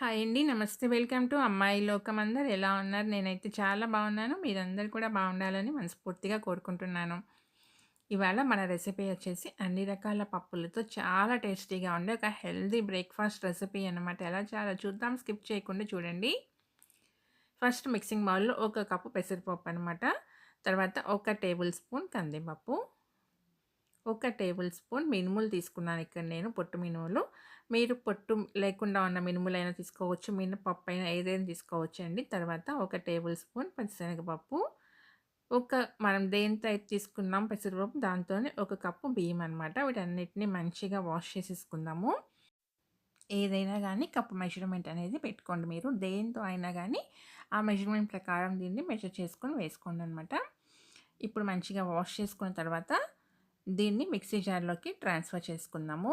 Hi అండి. నమస్తే. Welcome to అమ్మాయి లోకం అందరు ఎలా ఉన్నారు? నేనైతే చాలా బాగున్నాను. మీరందరూ కూడా బాగుండాలని మనస్ఫూర్తిగా కోరుకుంటున్నాను. ఇవాళ మన రెసిపీ వచ్చేసి అన్ని రకాల పప్పులతో చాలా టేస్టీగా ఉండే ఒక హెల్తీ బ్రేక్‌ఫాస్ట్ రెసిపీ అనమాట. ఎలా చాలా చూద్దాం. స్కిప్ చేయకుండా చూడండి. ఫస్ట్ మిక్సింగ్ బౌల్‌లో ఒక కప్పు పెసరపప్పు అనమాట. తర్వాత ఒక టేబుల్ స్పూన్ కందిపప్పు. ఒక టేబుల్ స్పూన్ మినుములు తీసుకున్నాను ఇక్కడ నేను పొట్టు మినుములు. మీరు పొట్టు లేకుండా ఉన్న మినుములైనా తీసుకోవచ్చు. మినపప్పు అయినా ఏదైనా తీసుకోవచ్చు అండి తర్వాత ఒక టేబుల్ స్పూన్ పచ్చిశనగపప్పు. ఒక మనం దేనితో అయితే తీసుకున్నాం పెసరపప్పు దాంతోనే ఒక కప్పు బియ్యం అనమాట. వీటన్నిటిని మంచిగా వాష్ చేసేసుకుందాము. ఏదైనా కానీ కప్పు మెజర్‌మెంట్ అనేది పెట్టుకోండి మీరు. దేనితో అయినా కానీ ఆ మెజర్‌మెంట్ ప్రకారం దీన్ని మెజర్ చేసుకొని వేసుకోండి అనమాట ఇప్పుడు మంచిగా వాష్ చేసుకున్న తర్వాత దీన్ని మిక్సీ జార్‌లోకి ట్రాన్స్‌ఫర్ చేసుకుందాము.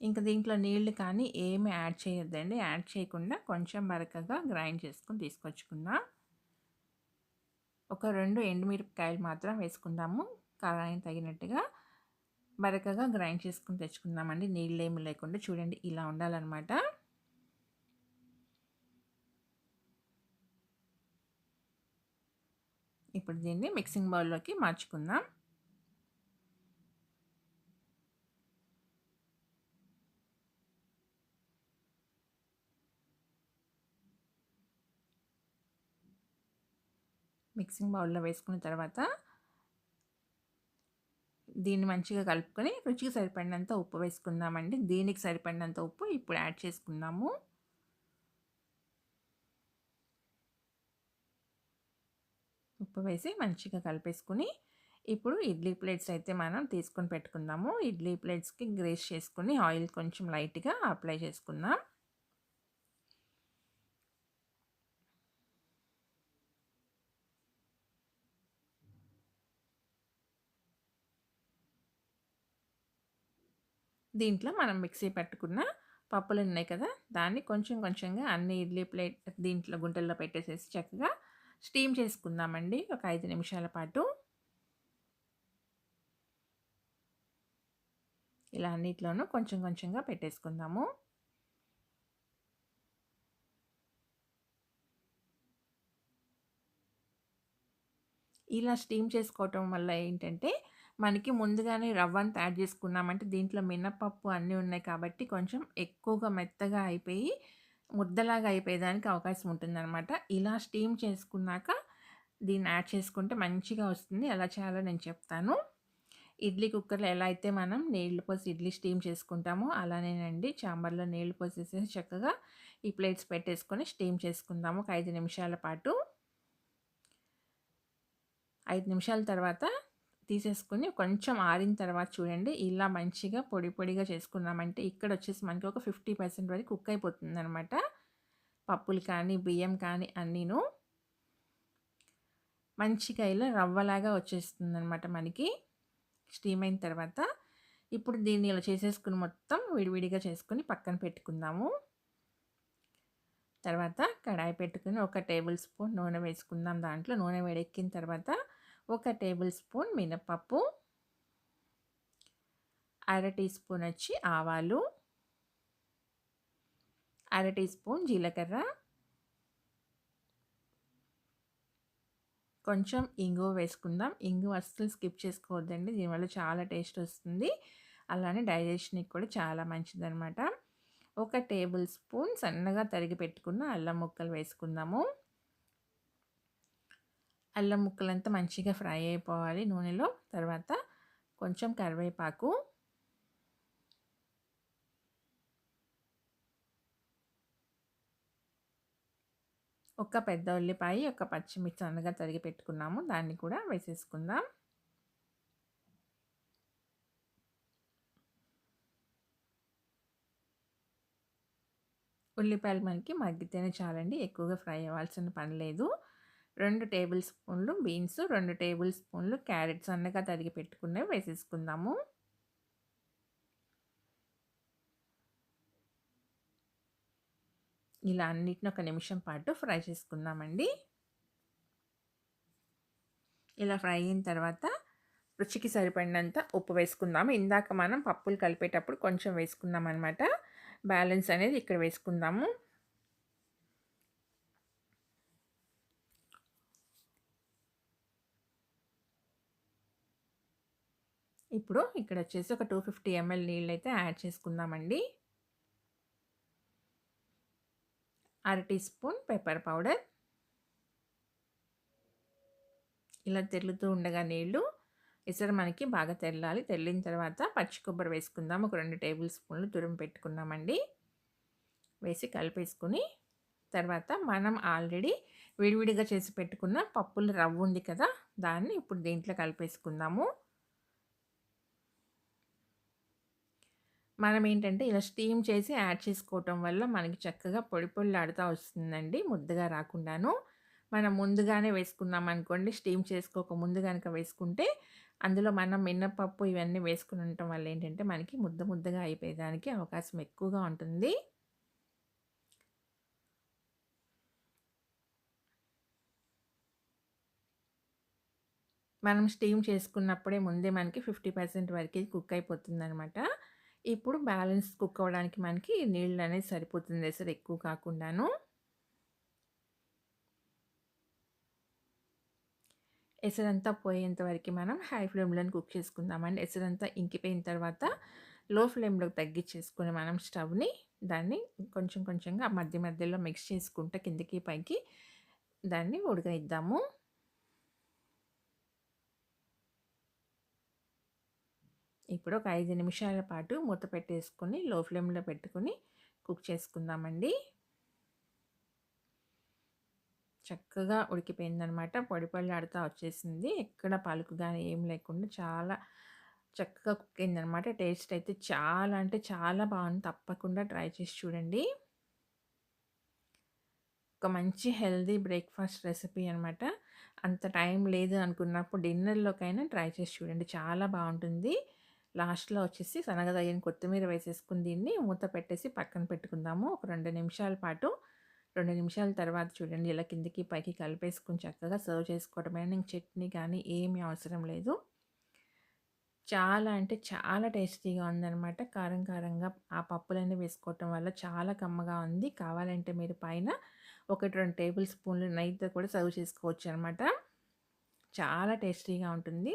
ఇంక దీంట్లో నీళ్ళు కానీ ఏమి యాడ్ చేయొద్దండి. యాడ్ చేయకుండా కొంచెం బరకగా గ్రైండ్ చేసుకుని తీసుకొచ్చుకుందాం. ఒక రెండు ఎండుమిరపకాయలు మాత్రం వేసుకుందాము. కారానికి తగినట్టుగా. బరకగా గ్రైండ్ చేసుకుని తెచ్చుకుందామండి. నీళ్ళు ఏమి లేకుండా చూడండి ఇలా ఉండాలన్నమాట ఇప్పుడు దీన్ని మిక్సింగ్ బౌల్‌లోకి మార్చుకుందాం. మిక్సింగ్ బౌల్‌లో వేసుకున్న తర్వాత దీన్ని మంచిగా కలుపుకొని రుచికి సరిపడినంత ఉప్పు వేసుకుందామండి. దీనికి సరిపడినంత ఉప్పు ఇప్పుడు యాడ్ చేసుకుందాము. ఉప్పు వేసి మంచిగా కలిపేసుకొని ఇప్పుడు ఇడ్లీ ప్లేట్స్ అయితే మనం తీసుకొని పెట్టుకుందాము. ఇడ్లీ ప్లేట్స్‌కి గ్రేస్ చేసుకుని ఆయిల్ కొంచెం లైట్‌గా అప్లై చేసుకుందాం. దీంట్లో మనం మిక్సీ పట్టుకున్న పప్పులు ఉన్నాయి కదా! దాన్ని కొంచెం కొంచెంగా అన్ని ఇడ్లీ ప్లేట్ దీంట్లో గుంటల్లో పెట్టేసేసి చక్కగా స్టీమ్ చేసుకుందామండి. ఒక ఐదు నిమిషాల పాటు. ఇలా అన్నిట్లోనూ కొంచెం కొంచెంగా పెట్టేసుకుందాము. ఇలా స్టీమ్ చేసుకోవటం వల్ల ఏంటంటే మనకి ముందుగానే రవ్వంతా యాడ్ చేసుకున్నామంటే దీంట్లో మినపప్పు అన్నీ ఉన్నాయి కాబట్టి కొంచెం ఎక్కువగా మెత్తగా అయిపోయి ముద్దలాగా అయిపోయేదానికి అవకాశం ఉంటుందన్నమాట ఇలా స్టీమ్ చేసుకున్నాక దీన్ని యాడ్ చేసుకుంటే మంచిగా వస్తుంది. ఎలా చేయాలో నేను చెప్తాను. ఇడ్లీ కుక్కర్‌లో ఎలా అయితే మనం నీళ్ళు పోసి ఇడ్లీ స్టీమ్ చేసుకుంటామో అలానేనండి చాంబర్‌లో నీళ్ళు పోసేసేసి చక్కగా ఈ ప్లేట్స్ పెట్టేసుకొని స్టీమ్ చేసుకుందాము ఒక ఐదు నిమిషాల పాటు. ఐదు నిమిషాల తర్వాత తీసేసుకుని కొంచెం ఆరిన తర్వాత చూడండి ఇలా మంచిగా పొడి పొడిగా చేసుకున్నామంటే ఇక్కడ వచ్చేసి మనకి ఒక 50% వరకు కుక్ అయిపోతుందనమాట. పప్పులు కానీ, బియ్యం కానీ అన్నీను. మంచిగా ఇలా రవ్వలాగా వచ్చేస్తుందనమాట మనకి. స్టీమ్ అయిన తర్వాత ఇప్పుడు దీన్ని ఇలా చేసేసుకుని మొత్తం విడివిడిగా చేసుకుని పక్కన పెట్టుకుందాము. తర్వాత కడాయి పెట్టుకుని ఒక టేబుల్ స్పూన్ నూనె వేసుకుందాం. దాంట్లో నూనె వేడెక్కిన తర్వాత ఒక టేబుల్ స్పూన్ మినపప్పు. అర టీ స్పూన్ వచ్చి ఆవాలు. అర టీ స్పూన్ జీలకర్ర. కొంచెం ఇంగువ వేసుకుందాం. ఇంగువ అస్సలు స్కిప్ చేసుకోవద్దండి. దీనివల్ల చాలా టేస్ట్ వస్తుంది. అలానే డైజెషన్‌కి కూడా చాలా మంచిదనమాట. ఒక టేబుల్ స్పూన్ సన్నగా తరిగి పెట్టుకున్న అల్లం ముక్కలు వేసుకుందాము. అల్లం ముక్కలంతా మంచిగా ఫ్రై అయిపోవాలి నూనెలో. తర్వాత కొంచెం కరివేపాకు. ఒక పెద్ద ఉల్లిపాయ, ఒక పచ్చిమిర్చి అనగా తరిగి పెట్టుకున్నాము. దాన్ని కూడా వేసేసుకుందాం. ఉల్లిపాయలు మనకి మగ్గితేనే చాలండి. ఎక్కువగా ఫ్రై అవ్వాల్సిన పని లేదు. రెండు టేబుల్ స్పూన్లు బీన్స్, రెండు టేబుల్ స్పూన్లు క్యారెట్స్ అన్నగా తరిగి పెట్టుకునే వేసేసుకుందాము. ఇలా అన్నిటిని ఒక నిమిషం పాటు ఫ్రై చేసుకుందామండి. ఇలా ఫ్రై అయిన తర్వాత రుచికి సరిపడినంత ఉప్పు వేసుకుందాము ఇందాక మనం పప్పులు కలిపేటప్పుడు కొంచెం వేసుకుందాం అనమాట బ్యాలెన్స్ అనేది ఇక్కడ వేసుకుందాము ఇప్పుడు ఇక్కడ వచ్చేసి ఒక టూ ఫిఫ్టీ ఎంఎల్ నీళ్ళు అయితే యాడ్ చేసుకుందామండి. అర టీ స్పూన్ పెప్పర్ పౌడర్. ఇలా తెల్లుతూ ఉండగా నీళ్ళు. ఇసరు మనకి బాగా తెల్లాలి తెల్లిన తర్వాత పచ్చి కొబ్బరి వేసుకుందాం. ఒక రెండు టేబుల్ స్పూన్లు తురుము పెట్టుకున్నామండి. వేసి కలిపేసుకుని తర్వాత మనం ఆల్రెడీ విడివిడిగా చేసి పెట్టుకున్న పప్పులు రవ్వ ఉంది కదా దాన్ని ఇప్పుడు దీంట్లో కలిపేసుకుందాము. మనం ఏంటంటే ఇలా స్టీమ్ చేసి యాడ్ చేసుకోవటం వల్ల మనకి చక్కగా పొడి పొడిలాడుతూ వస్తుందండి ముద్దగా రాకుండాను. మనం ముందుగానే వేసుకున్నాం అనుకోండి స్టీమ్ చేసుకోక ముందు కనుక వేసుకుంటే అందులో మనం మినపప్పు ఇవన్నీ వేసుకుని ఉండటం వల్ల ఏంటంటే మనకి ముద్ద ముద్దగా అయిపోయేదానికి అవకాశం ఎక్కువగా ఉంటుంది. మనం స్టీమ్ చేసుకున్నప్పుడే ముందే మనకి ఫిఫ్టీ పర్సెంట్ వరకు కుక్ అయిపోతుంది అనమాట ఇప్పుడు బ్యాలెన్స్ కుక్ అవ్వడానికి మనకి నీళ్ళు అనేది సరిపోతుంది అసలు ఎక్కువ కాకుండాను. ఎసరంతా పోయేంత వరకు మనం హై ఫ్లేమ్లో కుక్ చేసుకుందామండి. ఎసరంతా ఇంకిపోయిన తర్వాత లో ఫ్లేమ్లోకి తగ్గించేసుకుని మనం స్టవ్ని దాన్ని కొంచెం కొంచెంగా మధ్య మధ్యలో మిక్స్ చేసుకుంటూ కిందకి పైకి దాన్ని ఉడకనిద్దాము. ఇప్పుడు ఒక ఐదు నిమిషాల పాటు మూత పెట్టేసుకొని లో ఫ్లేమ్లో పెట్టుకుని కుక్ చేసుకుందామండి. చక్కగా ఉడికిపోయిందనమాట. పొడి ఆడుతూ వచ్చేసింది. ఎక్కడ పలుకు కానీ ఏం లేకుండా చాలా చక్కగా కుక్ అయిందనమాట. టేస్ట్ అయితే చాలా అంటే చాలా బాగుంది. తప్పకుండా ట్రై చేసి చూడండి. ఒక మంచి హెల్దీ బ్రేక్ఫాస్ట్ రెసిపీ అనమాట. అంత టైం లేదు అనుకున్నప్పుడు డిన్నర్లోకైనా ట్రై చేసి చూడండి. చాలా బాగుంటుంది. లాస్ట్లో వచ్చేసి సనగదగిన కొత్తిమీర వేసేసుకుని దీన్ని మూత పెట్టేసి పక్కన పెట్టుకుందాము. ఒక రెండు నిమిషాల పాటు. రెండు నిమిషాల తర్వాత చూడండి ఇలా కిందికి పైకి కలిపేసుకుని చక్కగా సర్వ్ చేసుకోవడమే. ఇంక చట్నీ కానీ ఏమీ అవసరం లేదు. చాలా అంటే చాలా టేస్టీగా ఉందనమాట కారం కారంగా ఆ పప్పులన్నీ వేసుకోవటం వల్ల చాలా కమ్మగా ఉంది. కావాలంటే మీరు పైన ఒకటి రెండు టేబుల్ స్పూన్లు నైట్తో కూడా సర్వ్ చేసుకోవచ్చు అనమాట చాలా టేస్టీగా ఉంటుంది.